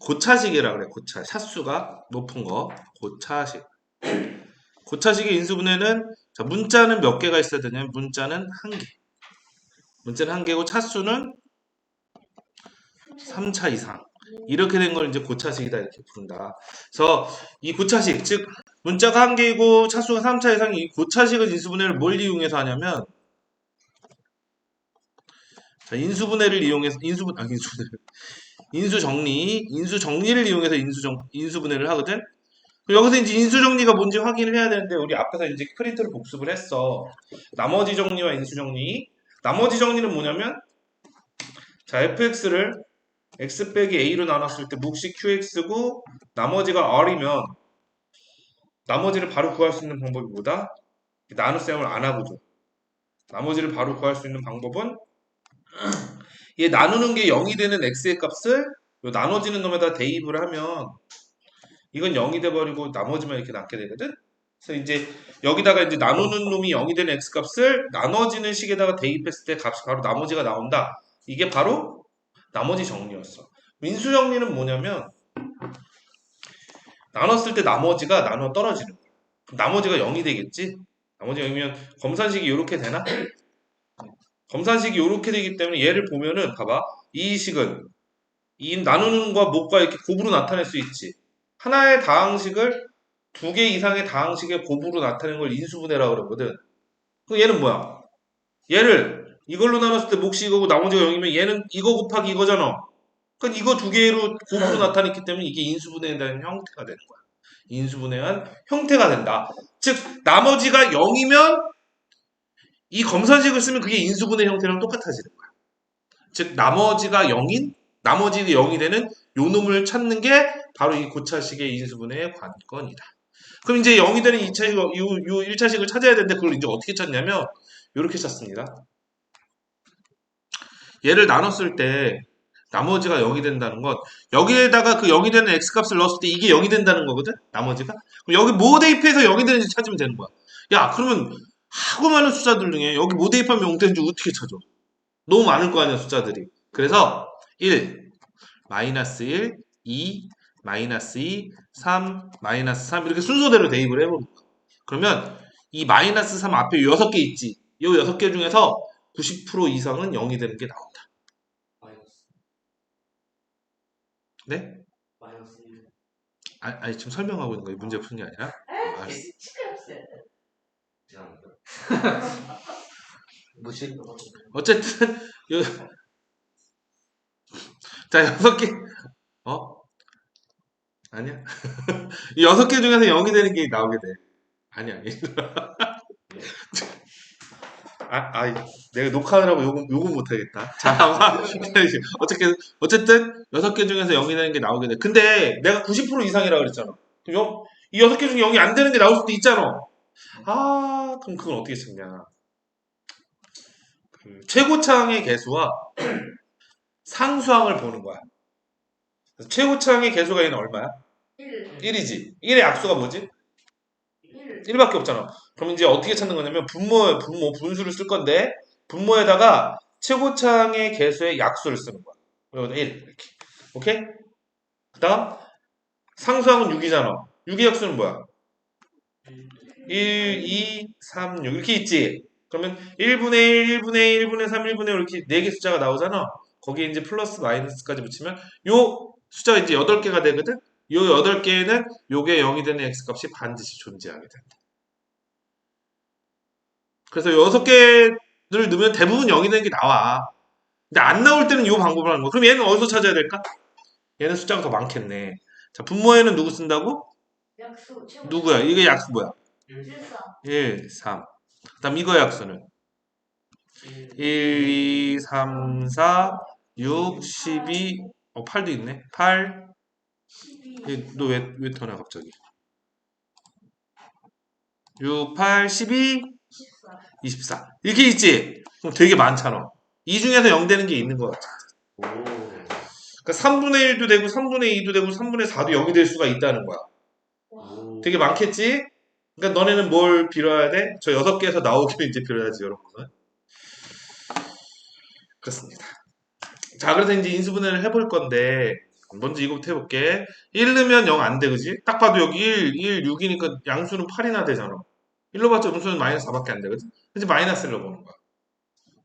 고차식이라 그래. 고차. 차수가 높은 거. 고차식. 고차식의 인수분해는 자, 문자는 몇 개가 있어야 되냐면 문자는 한 개. 문자는 한 개고 차수는 3차 이상. 이렇게 된 걸 이제 고차식이다 이렇게 부른다. 그래서 이 고차식 즉 문자가 한 개이고 차수가 3차 이상 이 고차식의 인수분해를 뭘 이용해서 하냐면 자, 인수분해를 이용해서 인수분 아 인수분해 인수 정리 인수 정리를 이용해서 인수 정 인수분해를 하거든. 여기서 이제 인수 정리가 뭔지 확인을 해야 되는데 우리 앞에서 이제 프린트를 복습을 했어. 나머지 정리와 인수 정리. 나머지 정리는 뭐냐면 자 fx를 x 빼기 a로 나눴을 때 몫이 qx고 나머지가 r이면 나머지를 바로 구할 수 있는 방법이 뭐다? 나눗셈을 안 하고 줘. 나머지를 바로 구할 수 있는 방법은 얘 나누는 게 0이 되는 x의 값을 요 나눠지는 놈에다 대입을 하면 이건 0이 돼버리고 나머지만 이렇게 남게 되거든? 그래서 이제 여기다가 이제 나누는 놈이 0이 되는 x 값을 나눠지는 식에다가 대입했을 때 값이 바로 나머지가 나온다. 이게 바로 나머지 정리였어. 민수 정리는 뭐냐면 나눴을 때 나머지가 나눠 떨어지는 거야. 나머지가 0이 되겠지? 나머지가 0이면 검산식이 이렇게 되나? 검산식이 이렇게 되기 때문에 얘를 보면은 봐봐. 이 식은 이 나누는 과 못과 이렇게 곱으로 나타낼 수 있지. 하나의 다항식을 두 개 이상의 다항식의 곱으로 나타내는 걸 인수분해라고 그러거든. 그 얘는 뭐야? 얘를 이걸로 나눴을 때 몫이 이거고 나머지가 0이면 얘는 이거 곱하기 이거잖아. 그럼 이거 두 개로 곱으로 나타냈기 때문에 이게 인수분해에 대한 형태가 되는 거야. 인수분해한 형태가 된다. 즉 나머지가 0이면 이 검산식을 쓰면 그게 인수분해 형태랑 똑같아지는 거야. 즉 나머지가 0인 나머지가 0이 되는 요 놈을 찾는 게 바로 이 고차식의 인수분해의 관건이다. 그럼 이제 0이 되는 2차식, 요, 요 1차식을 찾아야 되는데 그걸 이제 어떻게 찾냐면 이렇게 찾습니다. 얘를 나눴을 때 나머지가 0이 된다는 것 여기에다가 그 0이 되는 x값을 넣었을 때 이게 0이 된다는 거거든 나머지가 그럼 여기 뭐 대입해서 0이 되는지 찾으면 되는 거야 야 그러면 하고 많은 숫자들 중에 여기 뭐 대입하면 0 되는지 어떻게 찾아? 너무 많을 거 아니야 숫자들이. 그래서 1, 마이너스 1, 2, 마이너스 2, 3, 마이너스 3 이렇게 순서대로 대입을 해보는 거야. 그러면 이 마이너스 3 앞에 6개 있지. 이 6개 중에서 90% 이상은 0이 되는 게 나온다. 마이너스 네? 마이너스 1 아니, 아니 지금 설명하고 있는 거예요. 문제 푸는 게 아니라. 아, 시 뭐지? 어쨌든 요... 자 여섯 개 어? 아니야. 이 여섯 개 중에서 0이 되는 게 나오게 돼. 아니 아니 아, 아 내가 녹화하느라고 요금 요금 못하겠다. 자 어쨌든 어쨌든 여섯 개 중에서 0이 되는 게 나오게 돼. 근데 내가 90% 이상이라 그랬잖아. 그럼 이 여섯 개 중에 0이 안 되는 게 나올 수도 있잖아 아 그럼 그건 어떻게 찾냐 그 최고창의 개수와 상수항을 보는 거야. 그래서 최고창의 개수가 얘는 얼마야? 1. 1이지. 1의 약수가 뭐지? 1. 1밖에 없잖아. 그럼 이제 어떻게 찾는 거냐면 분모, 분모, 분수를 쓸 건데 분모에다가 최고창의 개수의 약수를 쓰는 거야. 그리고 1 이렇게. 오케이? 그 다음 상수항은 6이잖아. 6의 약수는 뭐야? 1, 2, 3, 6 이렇게 있지. 그러면 1분의 1, 1분의 1, 1분의 3, 1분의 5 이렇게 4개 숫자가 나오잖아. 거기에 이제 플러스 마이너스까지 붙이면 요 숫자가 이제 8개가 되거든. 요 8개에는 요게 0이 되는 x값이 반드시 존재하게 된다. 그래서 6개를 넣으면 대부분 0이 되는 게 나와. 근데 안 나올 때는 요 방법을 하는 거야. 그럼 얘는 어디서 찾아야 될까? 얘는 숫자가 더 많겠네. 자, 분모에는 누구 쓴다고? 약수. 누구야? 이게 약수 뭐야? 1. 4. 1, 3. 그 다음 이거 약수는 1, 2, 3, 4, 6, 12, 어, 8도 있네. 8, 12. 너 왜, 왜 터나 갑자기? 6, 8, 12, 14. 24. 이렇게 있지? 그럼 되게 많잖아. 이 중에서 0 되는 게 있는 것 같아. 오 그러니까 3분의 1도 되고, 3분의 2도 되고, 3분의 4도 0이 될 수가 있다는 거야. 오. 되게 많겠지? 그러니까 너네는 뭘 빌어야 돼? 저 6개에서 나오기를 이제 빌어야지, 여러분은. 그렇습니다. 자, 그래서 이제 인수분해를 해볼 건데, 먼저 이거부터 해볼게. 1 넣으면 0 안 돼, 그지? 딱 봐도 여기 1, 1, 6이니까 양수는 8이나 되잖아. 1로 봤자 음수는 마이너스 4밖에 안 돼, 그지? 그래서 마이너스를 넣어보는 거야.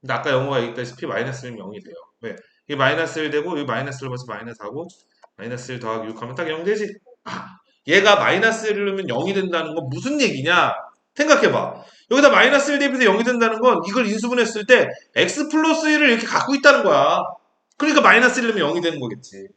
근데 아까 영어가 얘기했다시피 마이너스는 0이 돼요. 왜? 이게 마이너스 1 되고, 여기 마이너스를 봐서 마이너스 하고, 마이너스 1 더하기 6 하면 딱 0 되지? 아, 얘가 마이너스 1을 넣으면 0이 된다는 건 무슨 얘기냐? 생각해봐. 여기다 마이너스 1 대입해서 0이 된다는 건 이걸 인수분했을 때 x 플러스 1을 이렇게 갖고 있다는 거야. 그러니까 마이너스 1 넣으면 0이 되는 거겠지.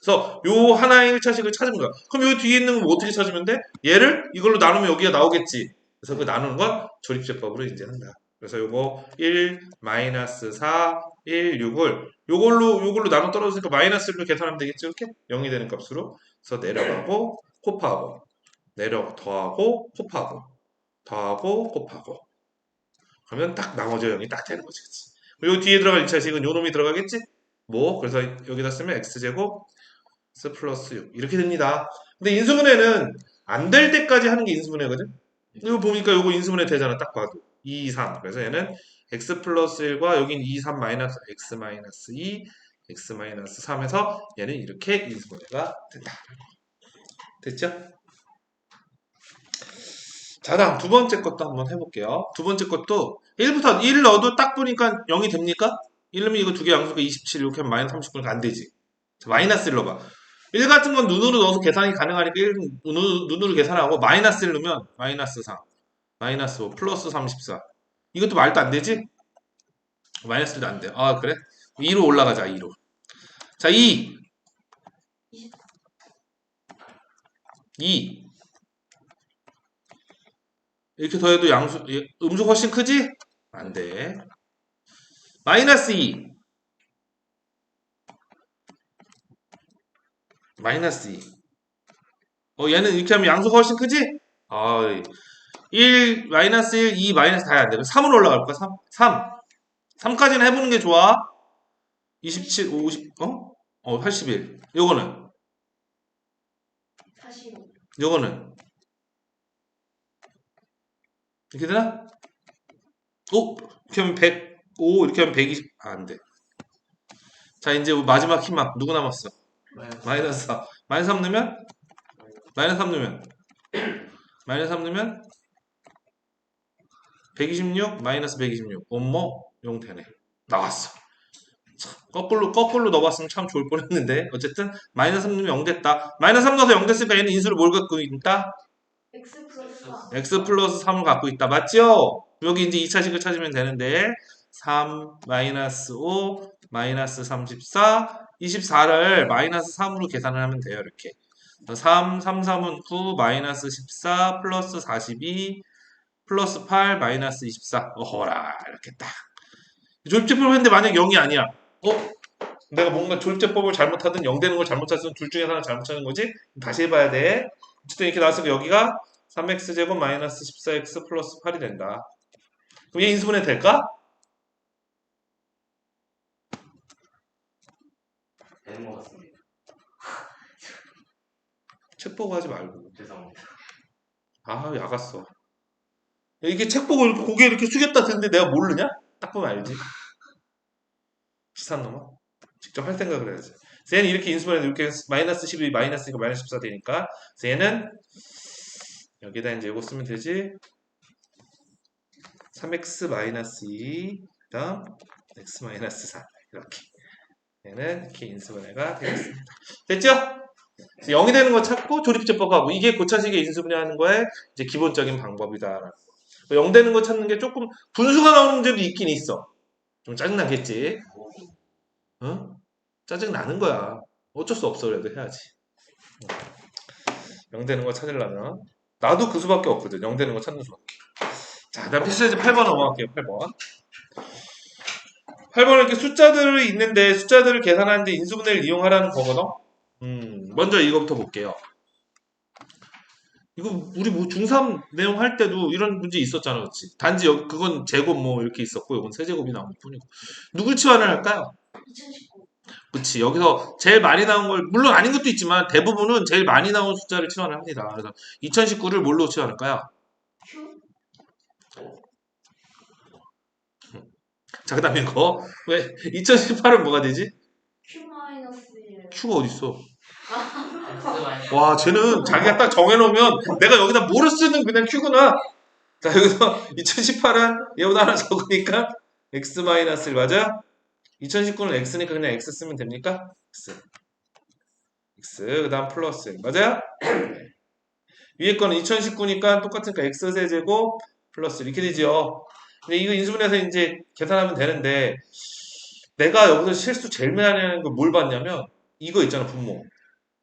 그래서 요 하나의 1차식을 찾으면 거야. 그럼 여기 뒤에 있는 거 어떻게 찾으면 돼? 얘를 이걸로 나누면 여기가 나오겠지. 그래서 그 나누는 건 조립제법으로 이제 한다. 그래서 요거 1 마이너스 4 1 6을 요걸로 요걸로 나눠 떨어지니까 마이너스 1로 계산하면 되겠지 이렇게 0이 되는 값으로 그래서 내려가고 곱하고 내려 더하고 곱하고 더하고 곱하고. 그러면 딱 나머지 0이 딱 되는 거지 그치? 그리고 뒤에 들어갈 2차식은 요 놈이 들어가겠지? 뭐? 그래서 여기다 쓰면 x제곱 x 플러스 6 이렇게 됩니다. 근데 인수분해는 안 될 때까지 하는 게 인수분해거든? 이거 보니까 요거 인수분해 되잖아 딱 봐도. 2, 3 그래서 얘는 x 플러스 1과 여긴 2, 3 마이너스 x 마이너스 2 x 마이너스 3에서 얘는 이렇게 인수분해가 된다 됐죠? 자, 다음 두 번째 것도 한번 해볼게요. 두 번째 것도 1부터 1 넣어도 딱 보니까 0이 됩니까? 1 넣으면 이거 두 개 양수가 27 이렇게 하면 마이너스 39니까 안 되지. 자, 마이너스 1 넣어봐. 1 같은 건 눈으로 넣어서 계산이 가능하니까 1 눈으로, 눈으로 계산하고 마이너스 1 넣으면 마이너스 3, 마이너스 5, 플러스 34. 이것도 말도 안 되지? 마이너스 1도 안 돼. 아, 그래? 2로 올라가자, 2로. 자, 2. 2. 이렇게 더해도 양수, 예, 음수 훨씬 크지? 안 돼. 마이너스 2. 마이너스 2. 어, 얘는 이렇게 하면 양수가 훨씬 크지? 아, 1, 마이너스 1, 2, 마이너스 다야 안 돼. 3으로 올라갈 거야, 3. 3. 3까지는 해보는 게 좋아. 27, 50, 어? 어, 81. 요거는, 45. 요거는. 이렇게 되나? 오! 이렇게 하면 100, 오, 이렇게 하면 120, 아, 안 돼. 자, 이제 마지막 희망. 누구 남았어? 마이너스 마이너스 4. 마이너스 3 넣으면? 마이너스 3 넣으면? 마이너스 3 넣으면? 126, 마이너스 126. 엄모, 0 되네. 나왔어. 참, 거꾸로, 거꾸로 넣어봤으면 참 좋을 뻔 했는데. 어쨌든, 마이너스 3 넣으면 0 됐다. 마이너스 3 넣어서 0 됐으니까 얘는 인수를 뭘 갖고 있다? X 플러스 4. x 플러스 3을 갖고 있다. 맞죠? 여기 이제 2차식을 찾으면 되는데 3 마이너스 5 마이너스 34 24를 마이너스 3으로 계산을 하면 돼요. 이렇게 3, 3, 3은 9 마이너스 14 플러스 42 플러스 8 마이너스 24 어허라 이렇게 딱 조립제법을 했는데 만약 0이 아니야 어? 내가 뭔가 조립제법을 잘못하든 0 되는 걸 잘못 찾든 둘 중에 하나 잘못 찾는 거지? 다시 해봐야 돼 어쨌든 이렇게 나왔으니까 여기가 3x제곱 마이너스 14x 플러스 8이 된다. 그럼 얘 인수분해 될까? 되는 것 같습니다. 책 보고 하지 말고. 죄송합니다. 아, 야갔어. 이게 책 보고 이렇게 고개 이렇게 숙였다 드는데 내가 모르냐? 딱 보면 알지. 비싼 놈아. 직접 할 생각을 해야지. 얘는 이렇게 인수분해 이렇게 마이너스 12 마이너스니까 마이너스 14 되니까 얘는 여기다 이제 이거 쓰면 되지. 3x 마이너스 2 그다음 x 마이너스 4 이렇게 얘는 이렇게 인수분해가 되겠습니다. 됐죠? 그래서 0이 되는 거 찾고 조립제법하고 이게 고차식의 인수분해하는 거의 이제 기본적인 방법이다라는 거. 0 되는 거 찾는 게 조금 분수가 나오는 문제도 있긴 있어. 좀 짜증나겠지. 어? 짜증 나는 거야. 어쩔 수 없어 그래도 해야지. 0 되는 거 찾으려면 나도 그 수밖에 없거든. 0 되는 거 찾는 수밖에. 자, 다음 필수제 8번 넘어갈게요. 8번. 8번은 이렇게 숫자들이 있는데 숫자들을 계산하는데 인수분해를 이용하라는 거거든. 음, 먼저 이거부터 볼게요. 이거 우리 뭐 중3 내용 할 때도 이런 문제 있었잖아, 그렇지? 단지 여기 그건 제곱 뭐 이렇게 있었고 이건 세제곱이 나온 것 뿐이고 누굴 치환을 할까요? 2019. 그치 여기서 제일 많이 나온 걸 물론 아닌 것도 있지만 대부분은 제일 많이 나온 숫자를 치환을 합니다. 그래서 2019를 뭘로 치환할까요? Q. 자 그 다음에 이거 왜 2018은 뭐가 되지? Q가 어딨어? X 와, 쟤는 자기가 딱 정해놓으면 내가 여기다 뭐를 쓰는 그냥 Q구나. 자, 여기서 2018은 얘보다 하나 적으니까 X-1 맞아? 2019는 X니까 그냥 X 쓰면 됩니까? X. X, 그 다음 플러스. 맞아요? 네. 위에 거는 2019니까 똑같으니까 X 세제곱 플러스 이렇게 되죠. 근데 이거 인수분해서 이제 계산하면 되는데 내가 여기서 실수 제일 많이 하는 거 뭘 봤냐면 이거 있잖아, 분모.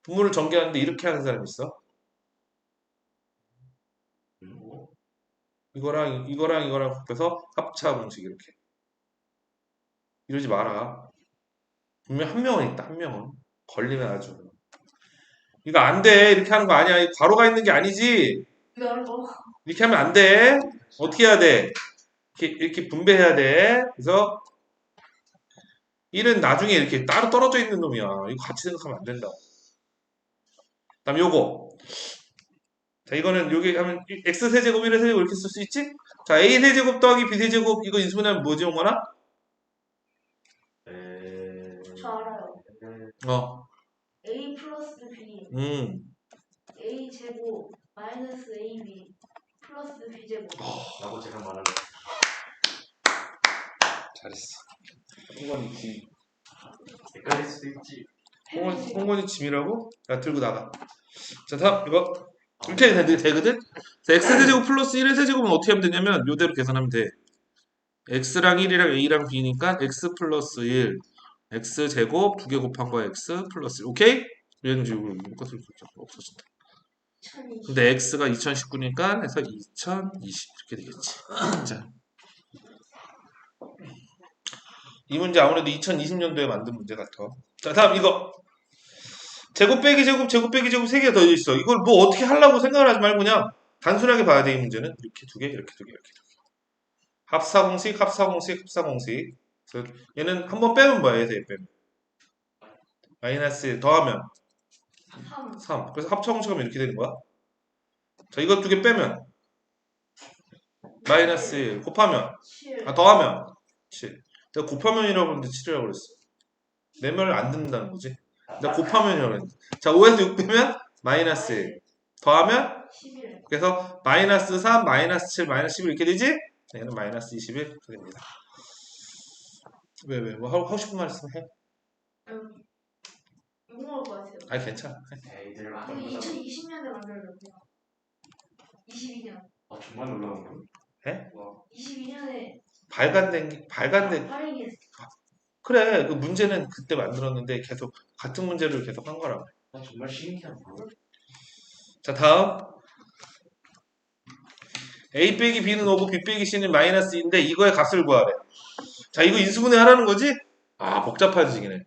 분모를 전개하는데 이렇게 하는 사람이 있어. 이거랑 이거랑 이거랑 곱해서 합차 공식 이렇게. 이러지 마라. 분명 한 명은 있다. 한 명은 걸리면 아주. 이거 안 돼. 이렇게 하는 거 아니야. 이 괄호가 있는 게 아니지. 열고 이렇게 하면 안 돼. 어떻게 해야 돼? 이렇게, 이렇게 분배해야 돼. 그래서 1은 나중에 이렇게 따로 떨어져 있는 놈이야. 이거 같이 생각하면 안 된다. 다음 요거. 자, 이거는 여기 하면 x 세제곱 1의 세제곱 이렇게 쓸 수 있지? 자, a 세제곱 더하기 b 세제곱 이거 인수분해하면 뭐지? 에... 저 알아요. 어, A 플러스 B 음. A 제곱 마이너스 AB 플러스 B 제곱 라고 제가 말하는 잘했어. 홍건이 짐. 헷갈릴 수도 있지 홍건, 홍건이 짐이라고? 야, 들고 나가. 자, 다음, 이거. 이렇게 되, 되거든? 자, x 세제곱 플러스 1의 세제곱은 어떻게 하면 되냐면, 요대로 계산하면 돼. x랑 1이랑 a랑 b니까 x 플러스 1, x 제곱 두 개 곱한 거야, x 플러스 1. 오케이? 얘는 지금 것을 없어진다. 천이 근데 x가 2019니까 해서 2020 이렇게 되겠지. 자. 이 문제 아무래도 2020년도에 만든 문제 같아. 자, 다음 이거. 제곱 빼기 제곱 제곱 빼기 제곱 세 개가 더 있어. 이걸 뭐 어떻게 하려고 생각을 하지 말고 그냥 단순하게 봐야 돼, 이 문제는. 이렇게 두 개, 이렇게 두 개, 이렇게 두 개. 합사 공식, 합사 공식, 합사 공식. 얘는 한 번 빼면 뭐야, 얘 빼면. 마이너스 1 더하면 3 3. 그래서 합차 공식하면 이렇게 되는 거야. 자, 이거 두 개 빼면 마이너스 1 곱하면 7 아 더하면 7. 내가 곱하면이라고 했는데 7이라고 그랬어. 내 말을 안 듣는다는 거지. 내가 곱하면이라고 했는데. 자, 5에서 6 빼면 마이너스 1. 더하면 11 그래서 마이너스 3, 마이너스 7, 마이너스 11 이렇게 되지? 자, 얘는 마이너스 21 이렇게 됩니다. 왜, 왜? 뭐 하고, 하고 싶은 말 있으면 해. 이거 먹을 것 같아요. 아니, 괜찮아. 애들 학원 2020년에 만들었대요. 22년. 아 정말 놀라운 거 해? 와 22년에 발간된 게, 발간된, 할인이 그래. 그 문제는 그때 만들었는데 계속 같은 문제를 계속 한 거라고. 나 정말 신기한 거 자, 다음. A 빼기 B는 5고 B 빼기 C는 마이너스 2인데 이거의 값을 구하래. 자, 이거 인수분해 하라는 거지? 아, 복잡해지기네.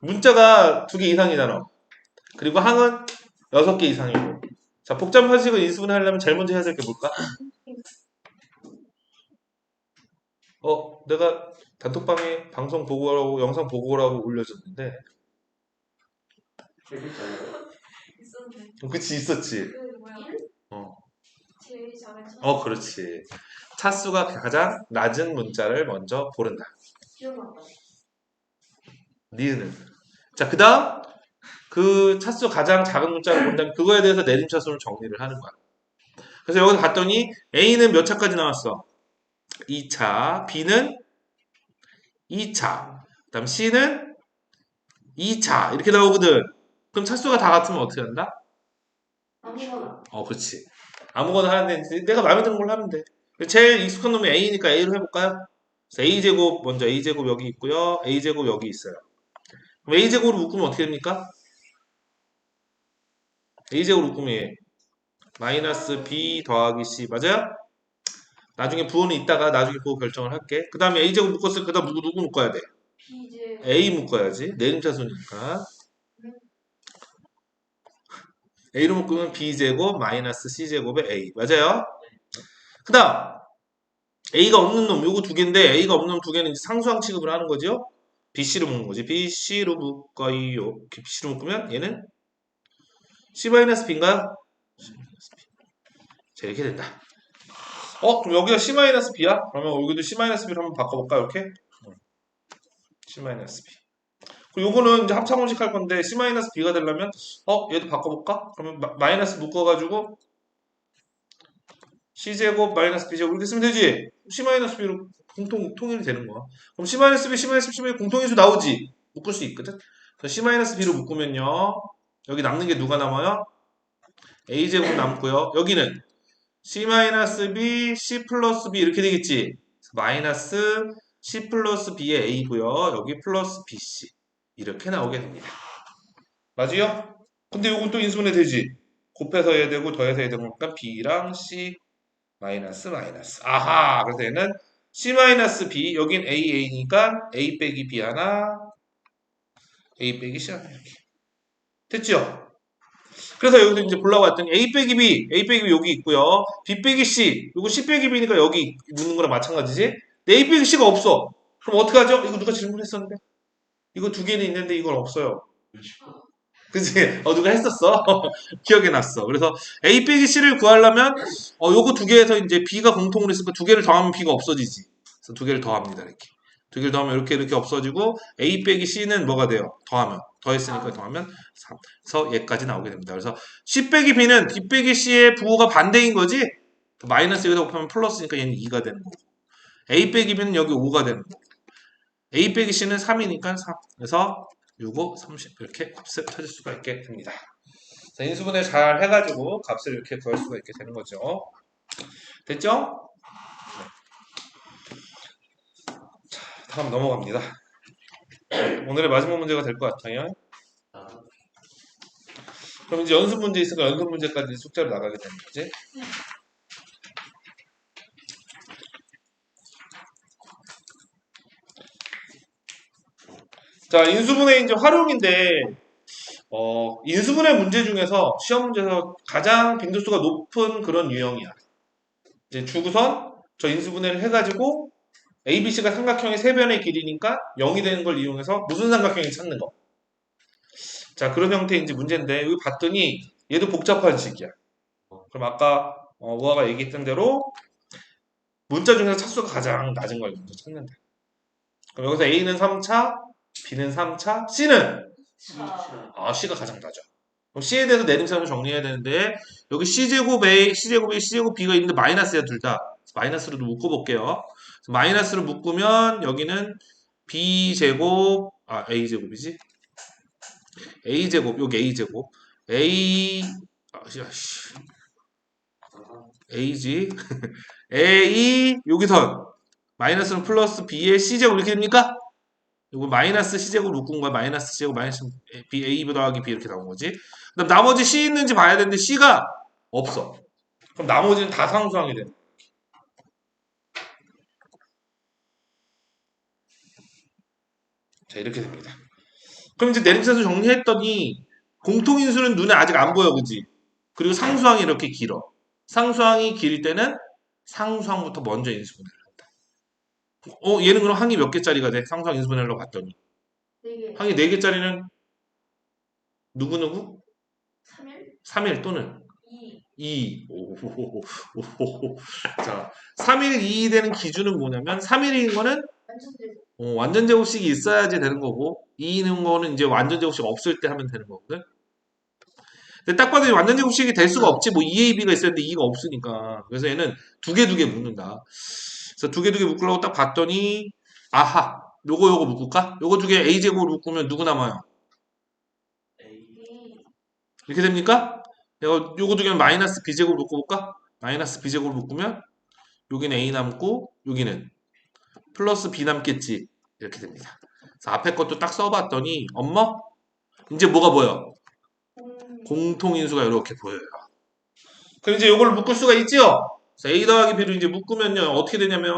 문자가 두 개 이상이잖아. 그리고 항은 여섯 개 이상이고. 자, 복잡한 식을 인수분해 하려면 제일 먼저 해야 될 게 뭘까? 어, 내가 단톡방에 방송 보고 오라고, 영상 보고 오라고 올려줬는데, 세 글자예요 있었는데. 그치, 있었지. 그 뭐야? 어. 제일 작은 차. 어, 그렇지. 차수가 가장 낮은 문자를 먼저 고른다. 기억났다. 니은은. 자, 그 다음, 그 차수 가장 작은 문자를 본다면 그거에 대해서 내림차수를 정리를 하는 거야. 그래서 여기서 봤더니 A는 몇 차까지 나왔어? 2차. B는 2차. 그 다음 C는 2차. 이렇게 나오거든. 그럼 차수가 다 같으면 어떻게 한다? 아무거나. 어, 그렇지. 아무거나 하는데 내가 마음에 드는 걸로 하면 돼. 제일 익숙한 놈이 A니까 A로 해볼까요? A제곱 먼저 A제곱 여기 있고요. A제곱 여기 있어요. 그럼 A제곱으로 묶으면 어떻게 됩니까? A제곱으로 묶으면 얘. 마이너스 B 더하기 C 맞아요? 나중에 부호는 이따가 나중에 부호 결정을 할게. 그 다음에 A제곱 묶었을 때 그다음 누구 누구 묶어야 돼? A 묶어야지. 내림차수니까. A로 묶으면 B제곱 마이너스 C제곱의 A. 맞아요? 그 다음, A가 없는 놈, 요거 두 개인데, A가 없는 놈 두 개는 상수항 취급을 하는 거죠? BC로 묶는 거지. BC로 묶어요. BC로 묶으면 얘는 C-B인가요? 자, 이렇게 된다. 어, 그럼 여기가 C-B야? 그러면 여기도 C-B로 한번 바꿔볼까, 이렇게? 응. C-B. 그리고 요거는 이제 합창원식 할 건데 C-B가 되려면 어 얘도 바꿔볼까? 그러면 마, 마이너스 묶어가지고 C제곱 마이너스 B제곱 이렇게 쓰면 되지? C-B로 공통 통일이 되는 거야. 그럼 C-B, C-B, C-B 공통인수 나오지? 묶을 수 있거든? 그래서 C-B로 묶으면요. 여기 남는 게 누가 남아요? A제곱 남고요. 여기는 C-B, C 플러스 B 이렇게 되겠지? 마이너스 C 플러스 B의 A고요. 여기 플러스 BC. 이렇게 나오게 됩니다. 맞아요? 근데 요건 또 인수분해 되지? 곱해서 해야 되고 더해서 해야 되고 그러니까 B랑 C 마이너스 마이너스. 아하! 그래서 얘는 C 마이너스 B 여긴 A A니까 A 빼기 B 하나 A 빼기 C 하나 이렇게. 됐죠? 그래서 여기서 이제 보려고 했더니 A 빼기 B, A 빼기 B 여기 있고요. B 빼기 C, 이거 C 빼기 B니까 여기 묻는 거랑 마찬가지지? A 빼기 C가 없어. 그럼 어떡하죠? 이거 누가 질문했었는데? 이거 두 개는 있는데 이건 없어요. 그치? 어, 누가 했었어? 기억에 났어. 그래서 A 빼기 C를 구하려면, 어, 요거 두 개에서 이제 B가 공통으로 있으니까 두 개를 더하면 B가 없어지지. 그래서 두 개를 더합니다, 이렇게. 두 개를 더하면 이렇게 이렇게 없어지고, A 빼기 C는 뭐가 돼요? 더하면. 더했으니까 더하면 3. 그래서 얘까지 나오게 됩니다. 그래서 C 빼기 B는 B 빼기 C의 부호가 반대인 거지? 마이너스 여기다 곱하면 플러스니까 얘는 2가 되는 거고. A 빼기 B는 여기 5가 되는 거고. A 빼기 C는 3이니까 3. 그래서 6, 5, 30 이렇게 값을 찾을 수가 있게 됩니다. 자, 인수분해 잘 해가지고 값을 이렇게 구할 수가 있게 되는 거죠. 됐죠? 네. 자, 다음 넘어갑니다. 오늘의 마지막 문제가 될 것 같아요. 아, 그럼 이제 연습 문제 있으니까 연습 문제까지 숙제로 나가게 되는 거지. 자, 인수분해 이제 활용인데, 어, 인수분해 문제 중에서 시험 문제에서 가장 빈도수가 높은 그런 유형이야. 이제 주구선 저 인수분해를 해가지고 ABC가 삼각형의 세 변의 길이니까 0이 되는 걸 이용해서 무슨 삼각형이 찾는 거. 자, 그런 이제 문제인데, 여기 봤더니 얘도 복잡한 식이야. 그럼 아까 어, 우아가 얘기했던 대로 문자 중에서 차수가 가장 낮은 걸 먼저 찾는다. 그럼 여기서 A는 3차, B는 3차, C는 자, 아, C가 가장 낮아. 그럼 C에 대해서 내림차를 정리해야 되는데 여기 C제곱 A, C제곱 A, C제곱 B가 있는데 마이너스야 둘 다. 마이너스로도 묶어볼게요. 그래서 마이너스로 묶으면 여기는 B제곱, 아 A제곱이지? A제곱, 여기 A제곱. A, 아, 씨, 아, 씨. A지. A, 여기 선 마이너스는 플러스 B의 C제곱 이렇게 됩니까? 이거 마이너스 C제곱 묶은 거야. 마이너스 C제곱 마이너스 B, A 더하기 B 이렇게 나온 거지. 그다음 나머지 C 있는지 봐야 되는데 C가 없어. 그럼 나머지는 다 상수항이 돼. 자, 이렇게 됩니다. 그럼 이제 내림차수 정리했더니 공통인수는 눈에 아직 안 보여, 그지? 그리고 상수항이 이렇게 길어. 상수항이 길 때는 상수항부터 먼저 인수분해를 한다. 어, 얘는 그럼 항이 몇 개짜리가 돼? 상수항 인수분해로 봤더니. 되게 항이 4개짜리는 누구누구? 3일 3일 또는 2 2. 오호호호. 오호호. 자, 3일 2 되는 기준은 뭐냐면 3일인 거는 완전 되고 어, 완전 제곱식이 있어야지 되는 거고 2는 거는 이제 완전 제곱식 없을 때 하면 되는 거거든. 근데 딱 봐도 완전 제곱식이 될 수가 없지. 뭐 2AB가 있었는데 2가 없으니까. 그래서 얘는 두 개 두 개 묶는다. 그래서 두 개 두 개 묶으려고 딱 봤더니 아하. 요거 요거 묶을까? 요거 두 개 A제곱으로 묶으면 누구 남아요? A, 이 이렇게 됩니까? 요거, 요거 두 개는 마이너스 B제곱 묶어볼까? 마이너스 B제곱 묶으면 여기는 A 남고 여기는 플러스 B 남겠지 이렇게 됩니다. 앞에 것도 딱 써봤더니 엄마 이제 뭐가 보여? 공 공통인수가 이렇게 보여요. 그럼 이제 요걸 묶을 수가? 그래서 A 더하기 B를 이제 묶으면요 어떻게 되냐면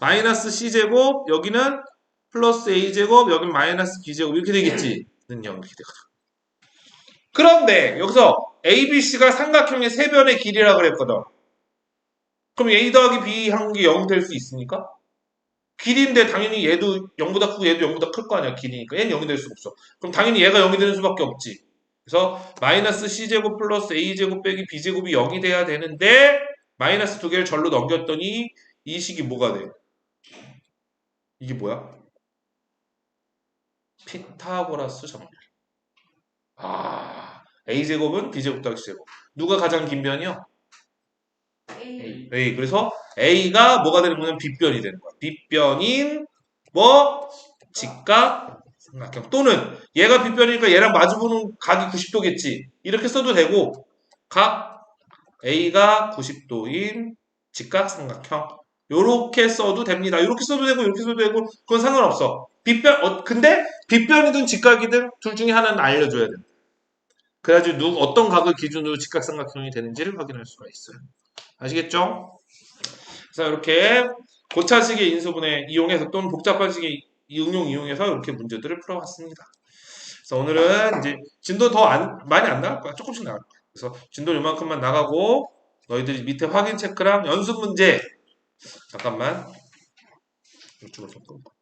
마이너스 C제곱 여기는 플러스 A제곱 여기는 마이너스 B제곱 이렇게 되겠지? 는요 이렇게 되거든. 그런데 여기서 ABC가 삼각형의 세 변의 길이라 그랬거든. 그럼 A 더하기 B 한 게 0이 될수 있습니까? 길인데 당연히 얘도 0보다 크고 얘도 0보다 클 거 아니야 길이니까 얘는 0이 될 수가 없어. 그럼 당연히 얘가 0이 되는 수밖에 없지. 그래서 마이너스 C제곱 플러스 A제곱 빼기 B제곱이 0이 돼야 되는데 마이너스 두 개를 절로 넘겼더니 이 식이 뭐가 돼? 이게 뭐야? 피타고라스 정렬. 아, a제곱은 b제곱 더하기 c제곱. 누가 가장 긴 변이요? A A. 그래서 A가 뭐가 되는 거냐면 빗변이 되는 거야. 빗변인 뭐 직각 삼각형 또는 얘가 빗변이니까 얘랑 마주보는 각이 90도겠지. 이렇게 써도 되고 각 A가 90도인 직각 삼각형 요렇게 써도 됩니다. 요렇게 써도 되고 이렇게 써도 되고 그건 상관없어. 빗변 어, 근데 빗변이든 직각이든 둘 중에 하나는 알려줘야 돼. 그래야지 누 어떤 각을 기준으로 직각 삼각형이 되는지를 확인할 수가 있어요. 아시겠죠? 그래서 이렇게 고차식의 인수분해 이용해서 또는 복잡한 식의 이 응용 이용해서 이렇게 문제들을 풀어봤습니다. 그래서 오늘은 이제 진도 더 안, 많이 안 나갈 거야. 조금씩 나갈 거야. 그래서 진도 요만큼만 나가고 너희들이 밑에 확인 체크랑 연습 문제 잠깐만 이쪽으로 좀 끌고